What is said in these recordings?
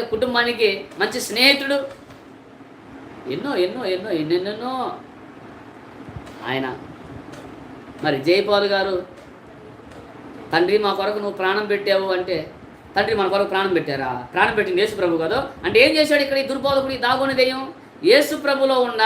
కుటుంబానికి మంచి స్నేహితుడు. ఎన్నో ఎన్నో ఎన్నో ఎన్నెన్నెన్నో. ఆయన. మరి జైపాల్ గారు తండ్రి మా కొరకు నువ్వు ప్రాణం పెట్టావు అంటే తండ్రి మన కొరకు ప్రాణం పెట్టారా? ప్రాణం పెట్టింది యేసు ప్రభు కదా. అంటే ఏం చేశాడు ఇక్కడ ఈ దుర్బోధకుడు ఈ దాగుని దెయ్యం? యేసు ప్రభులో ఉన్న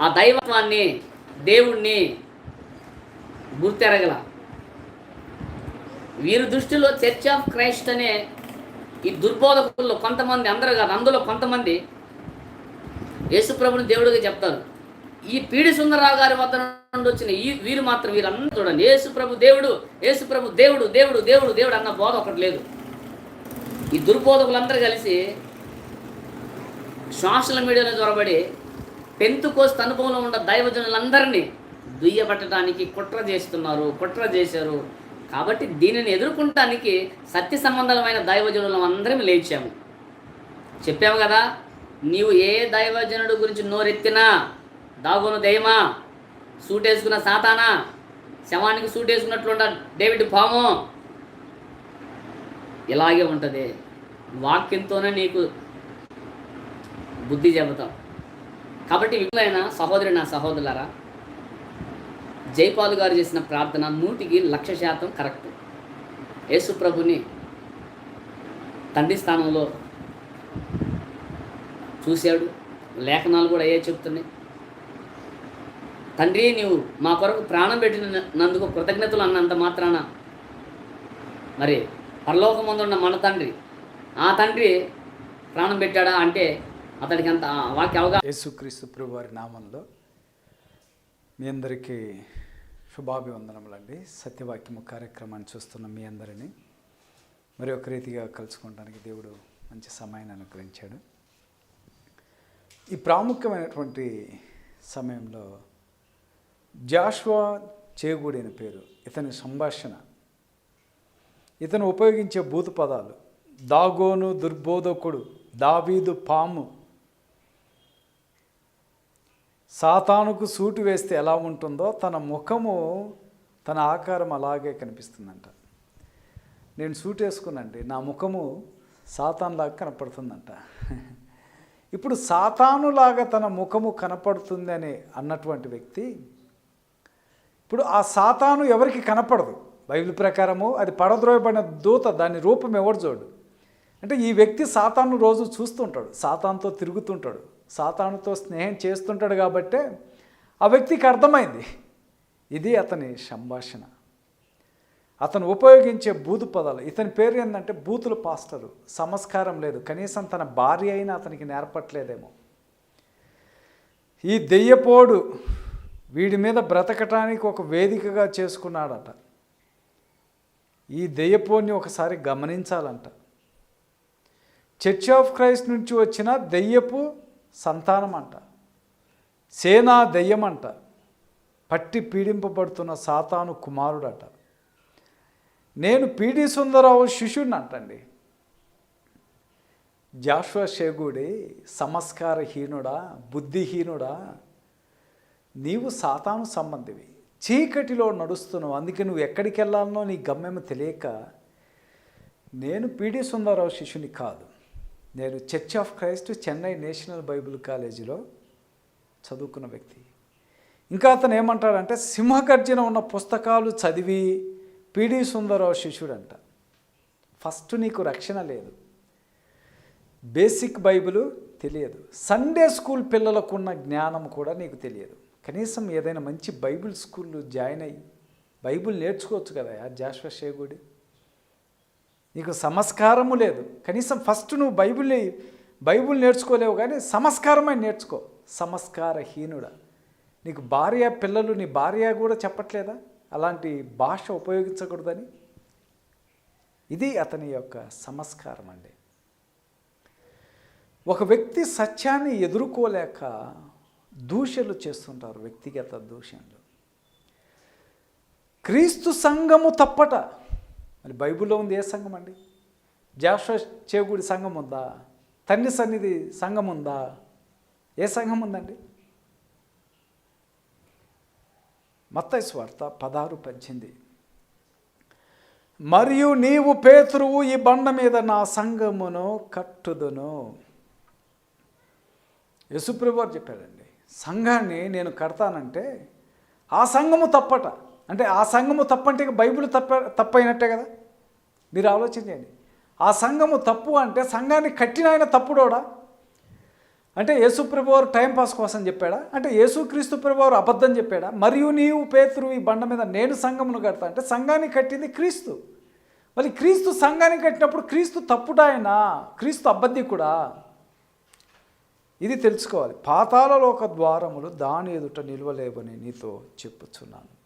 ఆ దైవత్వాన్ని దేవుణ్ణి గుర్తెరగల. వీరి దృష్టిలో చర్చ్ ఆఫ్ క్రైస్ట్ అనే ఈ దుర్బోధకుల్లో కొంతమంది అందరూ కాదు అందులో కొంతమంది యేసుప్రభుని దేవుడిగా చెప్తారు. ఈ పీడి సుందరరావు గారి వద్ద నుండి వచ్చిన ఈ వీరు మాత్రం వీరందరూ చూడండి యేసుప్రభు దేవుడు యేసుప్రభు దేవుడు దేవుడు దేవుడు దేవుడు అన్న బోధ ఒకటి లేదు. ఈ దుర్బోధకులందరూ కలిసి సోషల్ మీడియాలో చొరబడి టెన్త్ కోస్త అనుభవంలో ఉన్న దైవజనులందరినీ దుయ్యబట్టడానికి కుట్ర చేస్తున్నారు కుట్ర చేశారు. కాబట్టి దీనిని ఎదుర్కొంటానికి సత్య సంబంధమైన దైవజనులం అందరం లేచాము. చెప్పాము కదా నీవు ఏ దైవజనుడు గురించి నోరెత్తినా దాగోను దయమా సూటేసుకున్న సాతానా శవానికి సూటేసుకున్నట్లుండ డేవిడ్ పాము. ఇలాగే ఉంటుంది. వాక్యంతోనే నీకు బుద్ధి చెబుతాం. కాబట్టి విపులైన సహోదరి నా సహోదరులారా జైపాల్ గారు చేసిన ప్రార్థన నూటికి లక్ష శాతం కరెక్ట్. యేసుప్రభుని తండ్రి స్థానంలో చూశాడు. లేఖనాలు కూడా అయ్యే చెప్తున్నాయి. తండ్రి నీవు మా కొరకు ప్రాణం పెట్టినందుకు కృతజ్ఞతలు అన్నంత మాత్రాన మరి పరలోకమందున్న మన తండ్రి ఆ తండ్రి ప్రాణం పెట్టాడా అంటే అతడికి అంత వాక్య అవగాహన యేసుక్రీస్తు ప్రభు వారి నామంలో మీ అందరికీ శుభాభివందనములండి. సత్యవాక్యము కార్యక్రమాన్ని చూస్తున్న మీ అందరినీ. మరి ఒక రీతిగా కలుసుకోవడానికి దేవుడు మంచి సమయాన్ని అనుగ్రహించాడు. ఈ ప్రాముఖ్యమైనటువంటి సమయంలో జాష్వా చేగూడి అనే పేరు ఇతని సంభాషణ. ఇతను ఉపయోగించే భూత పదాలు దాగోను దుర్బోధకుడు దావీదు పాము సాతానుకు సూటు వేస్తే ఎలా ఉంటుందో తన ముఖము తన ఆకారం అలాగే కనిపిస్తుందంట. నేను సూట్ వేసుకున్నాండి నా ముఖము సాతాన్లాగా కనపడుతుందంట. ఇప్పుడు సాతానులాగా తన ముఖము కనపడుతుంది అని అన్నటువంటి వ్యక్తి ఇప్పుడు ఆ సాతాను ఎవరికి కనపడదు? బైబిల్ ప్రకారము అది పడద్రోయబడిన దూత దాని రూపం ఎవరు చూడు? అంటే ఈ వ్యక్తి సాతాను రోజు చూస్తుంటాడు సాతాన్తో తిరుగుతుంటాడు. సాతానుతో స్నేహం చేస్తుంటాడు కాబట్టే ఆ వ్యక్తికి అర్థమైంది. ఇది అతని సంభాషణ. అతను ఉపయోగించే బూతు పదాలు. ఇతని పేరు ఏంటంటే బూతుల పాస్టరు. సంస్కారం లేదు. కనీసం తన భార్య అయినా అతనికి నేర్పట్లేదేమో. ఈ దెయ్యపోడు వీడి మీద బ్రతకటానికి ఒక వేదికగా చేసుకున్నాడట. ఈ దెయ్యపోడిని ఒకసారి గమనించాలంట. చర్చ్ ఆఫ్ క్రైస్ట్ నుంచి వచ్చిన దెయ్యపు సంతానం అంట సేనా దయ్యమంట. పట్టి పీడింపబడుతున్న సాతాను కుమారుడట. నేను పీడి సుందరరావు శిష్యుడిని అంటండి. జాషువా షేగుడి సంస్కారహీనుడా బుద్ధిహీనుడా. నీవు సాతాను సంబంధివి. చీకటిలో నడుస్తున్నావు. అందుకే నువ్వు ఎక్కడికి వెళ్ళాలనో నీ గమ్యం తెలియక నేను పీడి సుందరరావు శిష్యుని కాదు. నేను church of Christ Chennai national Bible కాలేజీలో చదువుకున్న వ్యక్తి. ఇంకా అతను ఏమంటాడంటే సింహగర్జన ఉన్న పుస్తకాలు చదివి పిడి సుందరరావు శిష్యుడంట. ఫస్ట్ నీకు రక్షణ లేదు. బేసిక్ బైబిల్ తెలియదు. సండే స్కూల్ పిల్లలకు ఉన్న జ్ఞానం కూడా నీకు తెలియదు. కనీసం ఏదైనా మంచి బైబిల్ స్కూల్లో జాయిన్ అయ్యి బైబిల్ నేర్చుకోవచ్చు కదా జాశ్వ షేగుడి? నీకు సంస్కారము లేదు. కనీసం ఫస్ట్ నువ్వు బైబిల్ బైబిల్ నేర్చుకోలేవు కానీ సంస్కారమై నేర్చుకో. సంస్కారహీనుడా. నీకు భార్య పిల్లలు నీ భార్య కూడా చెప్పట్లేదా? అలాంటి భాష ఉపయోగించకూడదని? ఇది అతని యొక్క సంస్కారం అండి. ఒక వ్యక్తి సత్యాన్ని ఎదుర్కోలేక దూషలు చేస్తుంటారు వ్యక్తిగత దూషణలు. క్రీస్తు సంఘము తప్పట అది బైబిల్లో ఉంది ఏ సంఘం అండి? జాష చేగుడి సంఘం ఉందా? తండ్రి సన్నిధి సంఘం ఉందా? ఏ సంఘం ఉందండి? మత్తయి స్వార్త పదహారు పద్దెనిమిది. మరియు నీవు పేతురువు ఈ బండ మీద నా సంఘమును కట్టుదును. యశుప్రభువారు చెప్పాడండి సంఘాన్ని నేను కడతానంటే ఆ సంఘము తప్పట. అంటే ఆ సంఘము తప్పంటే ఇక బైబిల్ తప్ప తప్పైనట్టే కదా? మీరు ఆలోచించండి ఆ సంఘము తప్పు అంటే సంఘాన్ని కట్టిన ఆయన తప్పుడోడా? అంటే యేసుప్రభువారు టైంపాస్ కోసం చెప్పాడా? అంటే యేసుక్రీస్తు ప్రభువారు అబద్ధం చెప్పాడా? మరియు నీవు పేతురు ఈ బండ మీద నేను సంఘమును కడతా అంటే సంఘాన్ని కట్టింది క్రీస్తు. మరి క్రీస్తు సంఘాన్ని కట్టినప్పుడు క్రీస్తు తప్పుడాయనా క్రీస్తు అబద్ధికుడా? ఇది తెలుసుకోవాలి. పాతాళలోక ద్వారములు దాని ఎదుట నిల్వలేవని నీతో చెప్పుచున్నాను.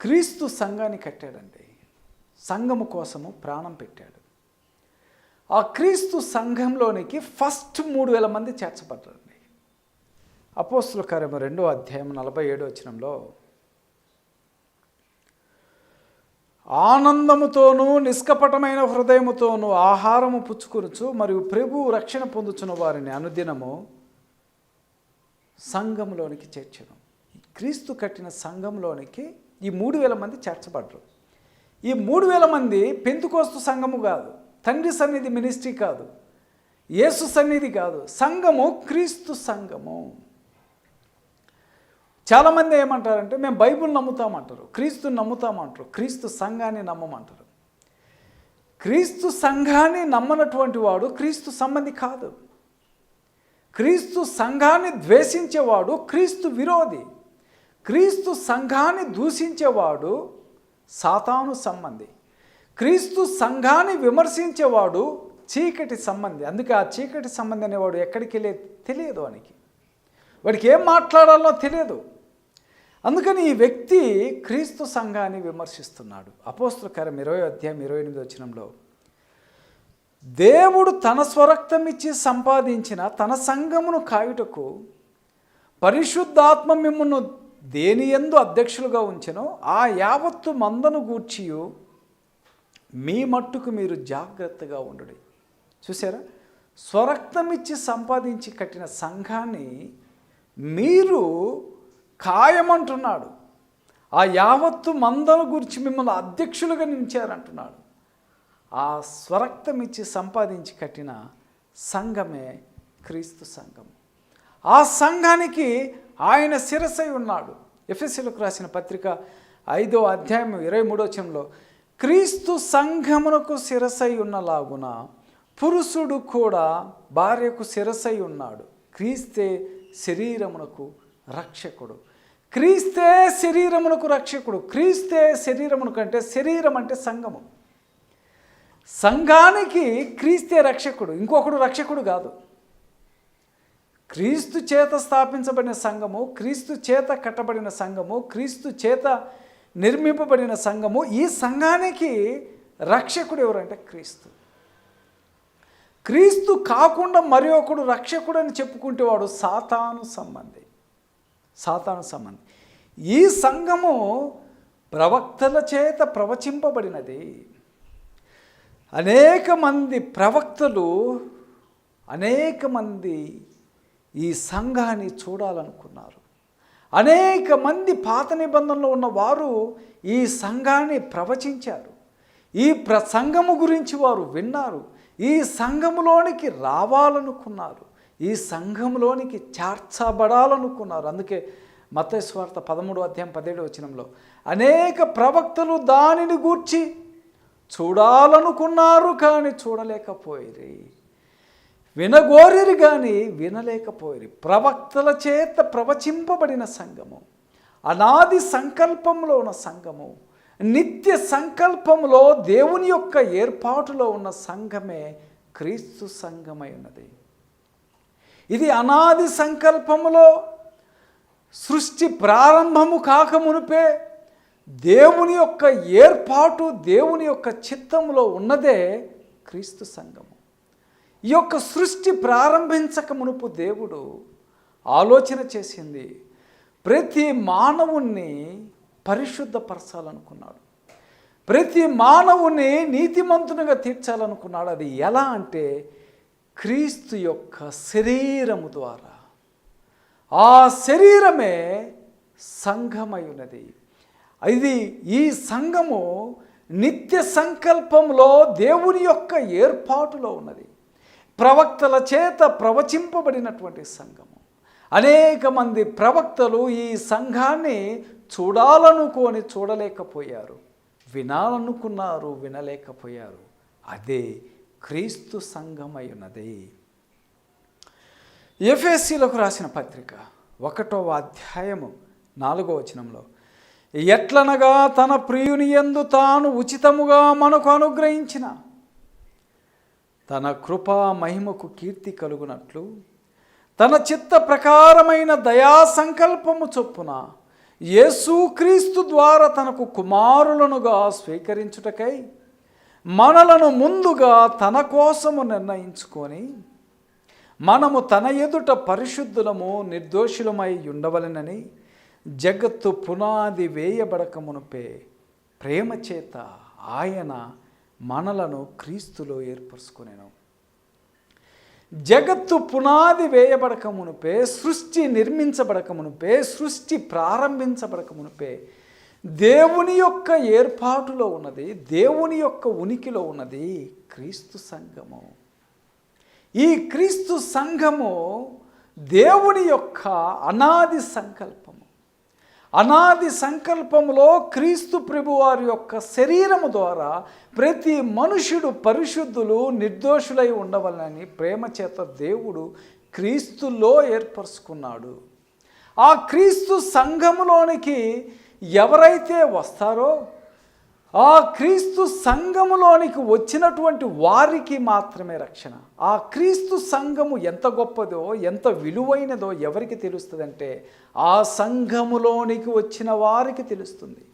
క్రీస్తు సంఘాన్ని కట్టాడండి. సంఘము కోసము ప్రాణం పెట్టాడు. ఆ క్రీస్తు సంఘంలోనికి ఫస్ట్ మూడు వేల మంది చేర్చబడ్డారండి. అపోస్తుల కార్యము రెండో అధ్యాయం నలభై ఏడో వచనంలో ఆనందముతోనూ నిష్కపటమైన హృదయముతోనూ ఆహారము పుచ్చుకొనుచు మరియు ప్రభు రక్షణ పొందుచున్న వారిని అనుదినము సంఘంలోనికి చేర్చడం క్రీస్తు కట్టిన సంఘంలోనికి ఈ మూడు వేల మంది చేర్చబడ్డరు. ఈ మూడు వేల మంది పెంతుకోస్తు సంఘము కాదు తండ్రి సన్నిధి మినిస్ట్రీ కాదు యేసు సన్నిధి కాదు సంఘము క్రీస్తు సంఘము. చాలామంది ఏమంటారంటే మేము బైబుల్ నమ్ముతామంటారు క్రీస్తు నమ్ముతామంటారు క్రీస్తు సంఘాన్ని నమ్మమంటారు. క్రీస్తు సంఘాన్ని నమ్మనటువంటి వాడు క్రీస్తు సంబంధి కాదు. క్రీస్తు సంఘాన్ని ద్వేషించేవాడు క్రీస్తు విరోధి. క్రీస్తు సంఘాన్ని దూషించేవాడు సాతాను సంబంధి. క్రీస్తు సంఘాన్ని విమర్శించేవాడు చీకటి సంబంధి. అందుకే ఆ చీకటి సంబంధి అనేవాడు ఎక్కడికి వెళ్ళే తెలియదు వానికి. వాడికి ఏం మాట్లాడాలో తెలియదు. అందుకని ఈ వ్యక్తి క్రీస్తు సంఘాన్ని విమర్శిస్తున్నాడు. అపోస్తుల ఇరవై అధ్యాయం ఇరవై ఎనిమిది వచ్చినంలో దేవుడు తన స్వరక్తం ఇచ్చి సంపాదించిన తన సంఘమును కాయుటకు పరిశుద్ధాత్మ మిమ్మల్ని దేని ఎందు అధ్యక్షులుగా ఉంచెనో ఆ యావత్తు మందను గూర్చియు మీ మట్టుకు మీరు జాగ్రత్తగా ఉండడు. చూసారా స్వరక్తం ఇచ్చి సంపాదించి కట్టిన సంఘాన్ని మీరు ఖాయమంటున్నాడు. ఆ యావత్తు మందను గురించి మిమ్మల్ని అధ్యక్షులుగా నిలిచారంటున్నాడు ఆ స్వరక్తం ఇచ్చి సంపాదించి కట్టిన సంఘమే క్రీస్తు సంఘం. ఆ సంఘానికి ఆయన శిరసై ఉన్నాడు. ఎఫ్ఎస్సీలకు రాసిన పత్రిక ఐదో అధ్యాయం ఇరవై మూడోచంలో క్రీస్తు సంఘమునకు శిరసై ఉన్నలాగున పురుషుడు కూడా భార్యకు శిరసై ఉన్నాడు. క్రీస్తే శరీరమునకు రక్షకుడు. క్రీస్తే శరీరమునకు రక్షకుడు. క్రీస్తే శరీరమునకు అంటే శరీరం అంటే సంఘము. సంఘానికి క్రీస్తే రక్షకుడు. ఇంకొకడు రక్షకుడు కాదు. క్రీస్తు చేత స్థాపించబడిన సంఘము క్రీస్తు చేత కట్టబడిన సంఘము క్రీస్తు చేత నిర్మింపబడిన సంఘము ఈ సంఘానికి రక్షకుడు ఎవరంటే క్రీస్తు. క్రీస్తు కాకుండా మరి ఒకడు రక్షకుడు అని చెప్పుకుంటేవాడు సాతాను సంబంధి. సాతాను సంబంధి. ఈ సంఘము ప్రవక్తల చేత ప్రవచింపబడినది. అనేక మంది ప్రవక్తలు అనేక మంది ఈ సంఘాన్ని చూడాలనుకున్నారు. అనేక మంది పాత నిబంధనలో ఉన్న వారు ఈ సంఘాన్ని ప్రవచించారు. ఈ ప్ర సంఘము గురించి వారు విన్నారు. ఈ సంఘములోనికి రావాలనుకున్నారు. ఈ సంఘంలోనికి చేర్చబడాలనుకున్నారు. అందుకే మతస్వార్త పదమూడు అధ్యాయం పదిహేడు వచనంలో అనేక ప్రవక్తలు దానిని గూర్చి చూడాలనుకున్నారు కానీ చూడలేకపోయిరి. వినగోరిరు కానీ వినలేకపోయిరి. ప్రవక్తల చేత ప్రవచింపబడిన సంఘము అనాది సంకల్పంలో ఉన్న సంఘము నిత్య సంకల్పంలో దేవుని యొక్క ఏర్పాటులో ఉన్న సంఘమే క్రీస్తు సంఘమై ఉన్నది. ఇది అనాది సంకల్పములో సృష్టి ప్రారంభము కాకమునుపే దేవుని యొక్క ఏర్పాటు దేవుని యొక్క చిత్తంలో ఉన్నదే క్రీస్తు సంఘము. ఈ యొక్క సృష్టి ప్రారంభించక మునుపు దేవుడు ఆలోచన చేసింది ప్రతి మానవుణ్ణి పరిశుద్ధపరచాలనుకున్నాడు. ప్రతి మానవుని నీతిమంతునిగా తీర్చాలనుకున్నాడు. అది ఎలా అంటే క్రీస్తు యొక్క శరీరము ద్వారా. ఆ శరీరమే సంఘమై ఉన్నది ఇది ఈ సంఘము నిత్య సంకల్పంలో దేవుని యొక్క ఏర్పాటులో ఉన్నది. ప్రవక్తల చేత ప్రవచింపబడినటువంటి సంఘము. అనేక మంది ప్రవక్తలు ఈ సంఘాన్ని చూడాలనుకొని చూడలేకపోయారు. వినాలనుకున్నారు వినలేకపోయారు. అదే క్రీస్తు సంఘమై ఉన్నది ఎఫ్ఎస్సీలకు రాసిన పత్రిక ఒకటవ అధ్యాయము నాలుగో వచనంలో ఎట్లనగా తన ప్రియుని యందు తాను ఉచితముగా మనకు అనుగ్రహించిన తన కృపా మహిమకు కీర్తి కలుగునట్లు తన చిత్త ప్రకారమైన దయా సంకల్పము చొప్పున యేసుక్రీస్తు ద్వారా తనకు కుమారులనుగా స్వీకరించుటకై మనలను ముందుగా తన కోసము నిర్ణయించుకొని మనము తన ఎదుట పరిశుద్ధులము నిర్దోషులమై ఉండవలనని జగత్తు పునాది వేయబడక మునుపే ప్రేమ చేత ఆయన మనలను క్రీస్తులో ఏర్పరచుకునేను. జగత్తు పునాది వేయబడక మునుపే సృష్టి నిర్మించబడక మునుపే సృష్టి ప్రారంభించబడక మునుపే దేవుని యొక్క ఏర్పాటులో ఉన్నది దేవుని యొక్క ఉనికిలో ఉన్నది క్రీస్తు సంఘము. ఈ క్రీస్తు సంఘము దేవుని యొక్క అనాది సంకల్పము. అనాది సంకల్పములో క్రీస్తు ప్రభువారి యొక్క శరీరము ద్వారా ప్రతి మనుషుడు పరిశుద్ధులు నిర్దోషులై ఉండవలనని ప్రేమ చేత దేవుడు క్రీస్తులో ఏర్పరచుకున్నాడు. ఆ క్రీస్తు సంఘములోనికి ఎవరైతే వస్తారో ఆ క్రీస్తు సంఘములోనికి వచ్చినటువంటి వారికి మాత్రమే రక్షణ. ఆ క్రీస్తు సంఘము ఎంత గొప్పదో ఎంత విలువైనదో ఎవరికి తెలుస్తుందంటే ఆ సంఘములోనికి వచ్చిన వారికి తెలుస్తుంది.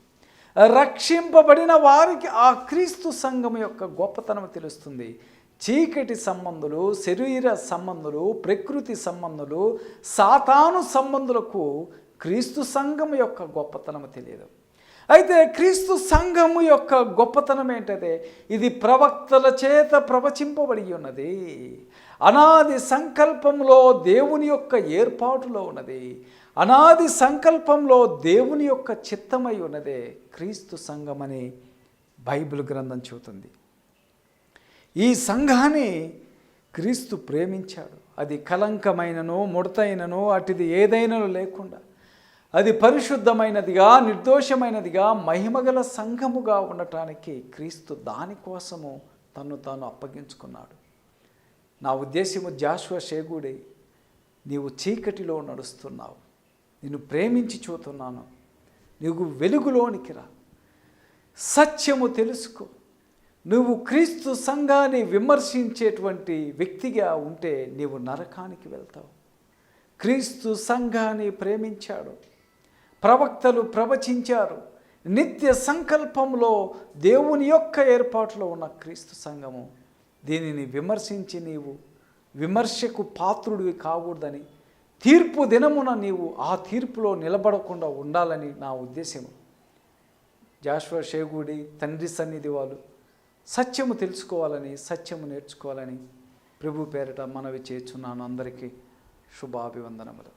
రక్షింపబడిన వారికి ఆ క్రీస్తు సంఘం యొక్క గొప్పతనం తెలుస్తుంది. చీకటి సంబంధులు శరీర సంబంధులు ప్రకృతి సంబంధులు సాతాను సంబంధులకు క్రీస్తు సంఘం యొక్క గొప్పతనం తెలియదు. అయితే క్రీస్తు సంఘము యొక్క గొప్పతనం ఏంటంటే ఇది ప్రవక్తల చేత ప్రవచింపబడి ఉన్నది. అనాది సంకల్పంలో దేవుని యొక్క ఏర్పాటులో ఉన్నది. అనాది సంకల్పంలో దేవుని యొక్క చిత్తమై ఉన్నదే క్రీస్తు సంఘం అని బైబిల్ గ్రంథం చెబుతుంది. ఈ సంఘాన్ని క్రీస్తు ప్రేమించాడు. అది కలంకమైనను ముడతైనను అటుది ఏదైనను లేకుండా. అది పరిశుద్ధమైనదిగా నిర్దోషమైనదిగా మహిమగల సంఘముగా ఉండటానికి క్రీస్తు దానికోసము తను తాను అప్పగించుకున్నాడు. నా ఉద్దేశము జాషువ షేగుడి నీవు చీకటిలో నడుస్తున్నావు. నిన్ను ప్రేమించి చూతున్నాను. నీవు వెలుగులోనికి రా. సత్యము తెలుసుకో. నువ్వు క్రీస్తు సంఘాన్ని విమర్శించేటువంటి వ్యక్తిగా ఉంటే నీవు నరకానికి వెళ్తావు. క్రీస్తు సంఘాన్ని ప్రేమించాడు. ప్రవక్తలు ప్రవచించారు. నిత్య సంకల్పంలో దేవుని యొక్క ఏర్పాటులో ఉన్న క్రీస్తు సంఘము. దీనిని విమర్శించి నీవు విమర్శకు పాత్రుడివి కాకూడదని తీర్పు దినమున నీవు ఆ తీర్పులో నిలబడకుండా ఉండాలని నా ఉద్దేశం జాషువా షేగుడి తండ్రి సన్నిధి వాళ్ళు సత్యము తెలుసుకోవాలని సత్యము నేర్చుకోవాలని ప్రభు పేరిట మనవి చేస్తున్నాను. అందరికీ శుభాభివందనములు.